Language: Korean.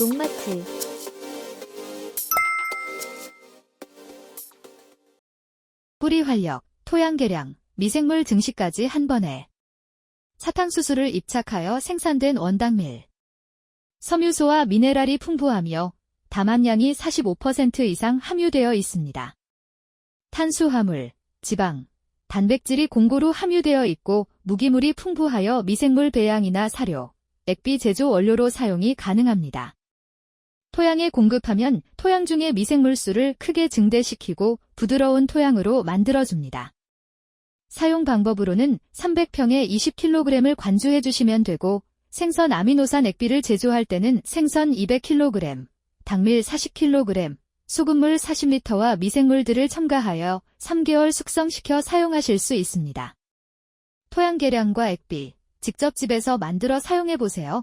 농마트 뿌리 활력, 토양 개량, 미생물 증식까지 한 번에. 사탕수수를 입착하여 생산된 원당밀. 섬유소와 미네랄이 풍부하며 담함량이 45% 이상 함유되어 있습니다. 탄수화물, 지방, 단백질이 공고루 함유되어 있고 무기물이 풍부하여 미생물 배양이나 사료, 액비 제조 원료로 사용이 가능합니다. 토양에 공급하면 토양 중의 미생물 수를 크게 증대시키고 부드러운 토양으로 만들어줍니다. 사용 방법으로는 300평에 20kg을 관주해 주시면 되고 생선 아미노산 액비를 제조할 때는 생선 200kg, 당밀 40kg, 소금물 40리터와 미생물들을 첨가하여 3개월 숙성시켜 사용하실 수 있습니다. 토양 계량과 액비, 직접 집에서 만들어 사용해 보세요.